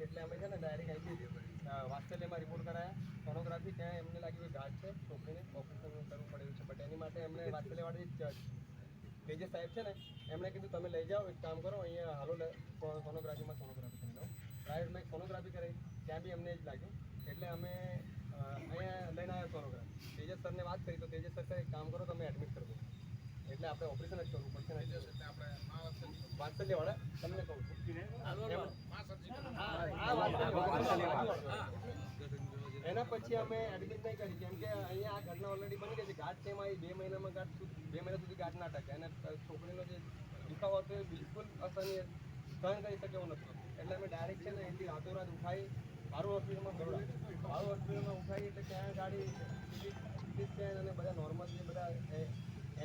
એટલે અમે છે ને ડાયરેક્ટ અહીંથી અ, વાત્સલ્યમાં રિપોર્ટ કરાયા. સોનોગ્રાફી ત્યાં એમને લાગ્યું કે ગાંઠ છે. છોકરીને ઓપરેશન કરવું પડ્યું છે. બટ એની માટે એમને વાત્સલ્યવાળી જ તેજસ સાહેબ છે ને એમણે કીધું તમે લઈ જાઓ એક કામ કરો અહીંયા હાલો સોનોગ્રાફીમાં સોનોગ્રાફી કરી લો પ્રાઇવેટમાં એક સોનોગ્રાફી કરી ત્યાં બી અમને જ લાગ્યું. એટલે અમે અહીંયા લઈને આવ્યા સોનોગ્રાફી તેજસ સરને વાત કરી તો તેજસ સર એક કામ કરો તમે એડમિટ કરી દો. એટલે આપણે ઓપરેશન જ કરવું પડશે ને. વાત્સલ્યવાળા તમને કહું છું એમ- હા, હા, વાત્સલ્યવાળા. એના પછી અમે એડમિટ નહીં કરી. કેમ કે અહીંયા આ ઘટના ઓલરેડી બની ગઈ છે. ગાઢ એમાં એ બે મહિનામાં ગાઢ બે મહિના સુધી ગાઢ ના ટકે. અને છોકરીનો જે દુખાવો હતો એ બિલકુલ અસહનીય સહન કરી શકે એવું નથી એટલે અમે ડાયરેક્ટ છે ને અહીંથી રાતોરાત ઉઠાઈ મારું હોસ્પિટલમાં દોડા મારું હોસ્પિટલમાં ઉઠાઈ એટલે ત્યાં ગાડી સીટી સ્કેન અને બધા નોર્મલ જે બધા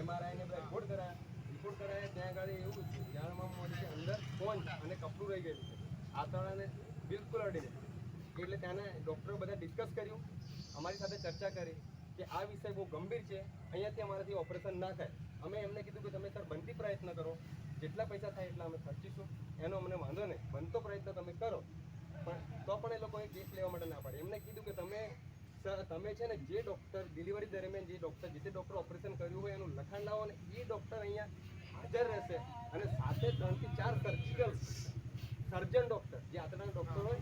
એમઆરઆઈ ને બધા રિપોર્ટ કરાયા. રિપોર્ટ કરાયા, ત્યાં ગાડી એવું છે જાણવા મળ્યું કે અંદર ફોન અને કપડું રહી ગયેલું છે. આંતરડાને બિલકુલ અડી જાય એટલે ત્યાંના ડૉક્ટરો બધા ડિસ્કસ કર્યું, અમારી સાથે ચર્ચા કરી કે આ વિષય બહુ ગંભીર છે, અહીંયાથી અમારાથી ઓપરેશન ના થાય. અમે એમને કીધું કે તમે સર બનતી પ્રયત્ન કરો, જેટલા પૈસા થાય એટલા અમે ખર્ચીશું, એનો અમને વાંધો નહીં, બનતો પ્રયત્ન તમે કરો. પણ તો પણ એ લોકોએ કેસ લેવા માટે ના પાડે. એમને કીધું કે તમે તમે છે ને જે ડૉક્ટર ડિલિવરી દરમિયાન જે ડૉક્ટર જે તે ડૉક્ટર ઓપરેશન કર્યું હોય એનું લખાણ લાવો અને એ ડૉક્ટર અહીંયા હાજર રહેશે. અને સાથે ત્રણથી ચાર સર્જિકલ સર્જન ડૉક્ટર જે આંતરડાના ડૉક્ટર હોય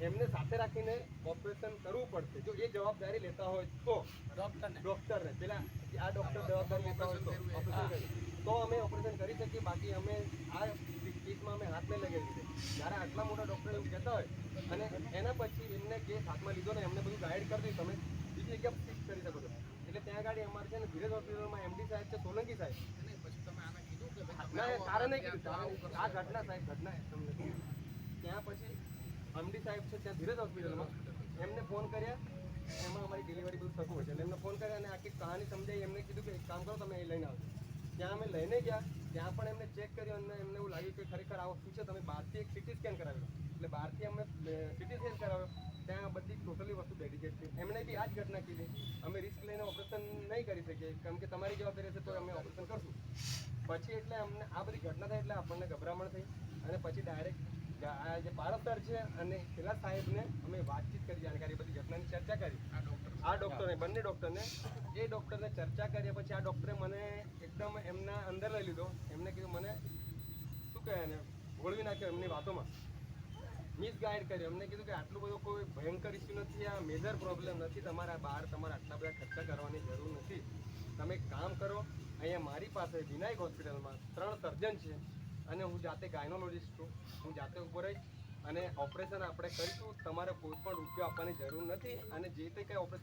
એમને સાથે રાખીને ઓપરેશન કરવું પડશે. જો એ જવાબદારી લેતા હોય તો ડોક્ટરને ડૉક્ટરને પેલા આ ડૉક્ટર જવાબદારી લેતા હોય તો ઓપરેશન તો અમે ઓપરેશન કરી શકીએ બાકી અમે આ કેસમાં અમે હાથ નહીં લગાવી દીધે જ્યારે આટલા મોટા ડૉક્ટર એવું કહેતા હોય અને એના પછી એમને કેસ હાથમાં લીધો ને એમને બધું ગાઈડ કરી દીધું તમે બીજી જગ્યા ફિક્સ કરી શકો છો. એટલે ત્યાં ગાડી અમારે છે ને ધીરજ હોસ્પિટલમાં એમડી સાહેબ છે સોલંકી સાહેબ. ના તારે નહીં કીધું. આ ઘટના સાહેબ ઘટના તમને ત્યાં પછી એમડી સાહેબ છે ત્યાં ધીરજ હોસ્પિટલમાં. એમને ફોન કર્યા. એમાં અમારી ડિલિવરી બધું થતું હોય છે. એટલે એમને ફોન કર્યા અને આખી કહાની સમજાઈ. એમને કીધું કે, એક કામ કરો, તમે એ લઈને આવજો. ત્યાં અમે લઈને ગયા. ત્યાં પણ એમને ચેક કર્યું અને એમને એવું લાગ્યું કે, ખરેખર આવો, શું છે? તમે બહારથી એક સિટી સ્કેન કરાવ્યો એટલે બહારથી અમે સિટી સ્કેન કરાવ્યો. ત્યાં બધી ટોટલી વસ્તુ ડેડિકેટ છે. એમણે બી આ જ ઘટના કીધી. અમે રિસ્ક લઈને ઓપરેશન નહીં કરી શકીએ. કેમ કે તમારી જવાબદારી હશે તો અમે ઓપરેશન કરશું. પછી એટલે અમને આ બધી ઘટના થઈ એટલે આપણને ગભરામણ થઈ અને પછી ડાયરેક્ટ આ જે પારસર છે અને પેલા સાહેબને અમે વાતચીત કરી જાણકારી બધી ઘટનાની ચર્ચા કરી. આ ડૉક્ટરને. બંને ડૉક્ટરને. એ ડૉક્ટરને ચર્ચા કર્યા પછી આ ડૉક્ટરે મને એકદમ એમના અંદર લઈ લીધો. એમને કીધું મને શું કહે એને? ભોળવી નાખ્યો એમની વાતોમાં. મિસગાઈડ કર્યો. એમને કીધું કે આટલું બધું કોઈ ભયંકર ઇસ્યુ નથી આ મેજર પ્રોબ્લેમ નથી. તમારા બહાર તમારે આટલા બધા ખર્ચા કરવાની જરૂર નથી. તમે એક કામ કરો. અહીંયા મારી પાસે વિનાયક હોસ્પિટલમાં ત્રણ સર્જન છે. અને હું જાતે ગાયનોલોજિસ્ટ છું. હું જાતે ઊભો રહીશ. અને ઓપરેશન આપણે કરીશું. તમારે કોઈ પણ રૂપિયો આપવાની જરૂર નથી. અને જે તે કંઈ ઓપરેશન